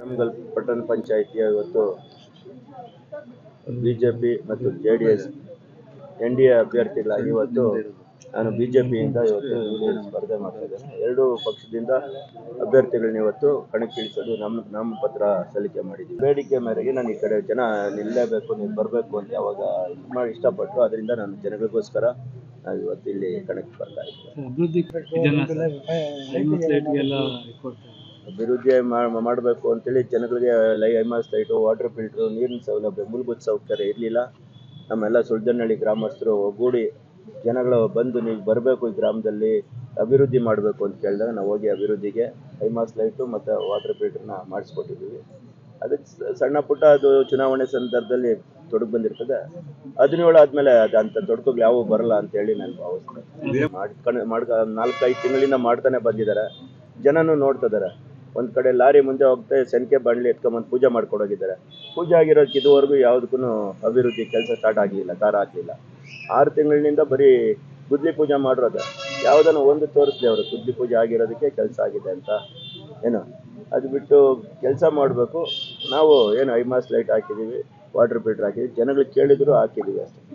ನಮ್ಗಲ್ ಪಟ್ಟಣ ಪಂಚಾಯಿತಿಯ ಇವತ್ತು ಬಿಜೆಪಿ ಮತ್ತು J D S N D A ಅಭ್ಯರ್ಥಿಗಳಾಗಿ ಇವತ್ತು ನಾನು ಬಿಜೆಪಿಯಿಂದ ಇವತ್ತು ಇಲ್ಲಿ ಸ್ಪರ್ಧೆ ಮಾಡ್ತಾ ಇದ್ದೇನೆ. ಎರಡು ಪಕ್ಷದಿಂದ ಅಭ್ಯರ್ಥಿಗಳನ್ನ ಇವತ್ತು ಕಣಕ್ಕಿಳಿಸಲು ನಮ್ಮ ನಾಮಪತ್ರ ಸಲ್ಲಿಕೆ ಮಾಡಿದ್ದೀವಿ. ಬೇಡಿಕೆ ಮೇರೆಗೆ ನಾನು ಈ ಕಡೆ ಜನ ನಿಲ್ಲಲೇಬೇಕು ನೀವು ಬರಬೇಕು ಅಂತ ಯಾವಾಗ ಇದು ಮಾಡಿ ಇಷ್ಟಪಟ್ಟರು. ಅದರಿಂದ ನಾನು ಜನಗಳಿಗೋಸ್ಕರ ನಾವು ಇವತ್ತು ಇಲ್ಲಿ ಕಣಕ್ಕೆ ಬರ್ತಾ ಇದ್ದೇನೆ ಅಭಿವೃದ್ಧಿ ಮಾಡಬೇಕು ಅಂತ ಹೇಳಿ ಮಾಡಬೇಕು ಅಂತೇಳಿ ಜನಗಳಿಗೆ ಲೈ ಐಮಾಸ್ ಲೈಟು ವಾಟರ್ ಫಿಲ್ಟ್ರು ನೀರಿನ ಸೌಲಭ್ಯ ಮೂಲಭೂತ ಸೌಕರ್ಯ ಇರಲಿಲ್ಲ. ನಮ್ಮೆಲ್ಲ ಸುಳ್ದನಹಳ್ಳಿ ಗ್ರಾಮಸ್ಥರು ಒಗ್ಗೂಡಿ ಜನಗಳು ಬಂದು ನೀವು ಬರಬೇಕು ಈ ಗ್ರಾಮದಲ್ಲಿ ಅಭಿವೃದ್ಧಿ ಮಾಡಬೇಕು ಅಂತ ಕೇಳಿದಾಗ ನಾವು ಹೋಗಿ ಅಭಿವೃದ್ಧಿಗೆ ಐಮಾಸ್ ಲೈಟು ಮತ್ತು ವಾಟರ್ ಫಿಲ್ಟ್ರನ್ನ ಮಾಡಿಸ್ಕೊಟ್ಟಿದ್ದೀವಿ. ಅದಕ್ಕೆ ಸಣ್ಣ ಪುಟ್ಟ ಅದು ಚುನಾವಣೆ ಸಂದರ್ಭದಲ್ಲಿ ತೊಡಗು ಬಂದಿರ್ತದೆ. ಹದಿನೇಳು ಆದಮೇಲೆ ಅದು ಅಂತ ತೊಡಕುಗಳು ಯಾವೂ ಬರಲ್ಲ ಅಂತೇಳಿ ನಾನು ಭಾವಿಸ್ತೇನೆ. ಮಾಡ್ಕೊಂಡು ಮಾಡ್ಕ ನಾಲ್ಕೈದು ತಿಂಗಳಿಂದ ಮಾಡ್ತಾನೆ ಬಂದಿದ್ದಾರೆ. ಜನನೂ ನೋಡ್ತಿದ್ದಾರೆ ಒಂದು ಕಡೆ ಲಾರಿ ಮುಂದೆ ಹೋಗ್ತಾ ಸಂಖ್ಯೆ ಬಾಣಲಿ ಎತ್ಕೊಂಬಂದು ಪೂಜೆ ಮಾಡ್ಕೊಡೋಗಿದ್ದಾರೆ ಪೂಜೆ ಆಗಿರೋದಕ್ಕೆ ಇದುವರೆಗೂ ಯಾವುದಕ್ಕೂ ಅಭಿವೃದ್ಧಿ ಕೆಲಸ ಸ್ಟಾರ್ಟ್ ಆಗಲಿಲ್ಲ ದಾರ ಹಾಕಲಿಲ್ಲ. ಆರು ತಿಂಗಳಿನಿಂದ ಬರೀ ಗುದ್ಲಿ ಪೂಜೆ ಮಾಡಿರೋದು. ಯಾವುದನ್ನು ಒಂದು ತೋರಿಸ್ಲಿ ಅವರು, ಗುದ್ಲಿ ಪೂಜೆ ಆಗಿರೋದಕ್ಕೆ ಕೆಲಸ ಆಗಿದೆ ಅಂತ. ಏನು? ಅದು ಬಿಟ್ಟು ಕೆಲಸ ಮಾಡಬೇಕು. ನಾವು ಏನು ಐಮಾಸ್ ಲೈಟ್ ಹಾಕಿದ್ದೀವಿ, ವಾಟರ್ ಫಿಲ್ಟರ್ ಹಾಕಿದ್ದೀವಿ, ಜನಗಳಿಗೆ ಕೇಳಿದ್ರು ಹಾಕಿದ್ದೀವಿ ಅಷ್ಟೇ.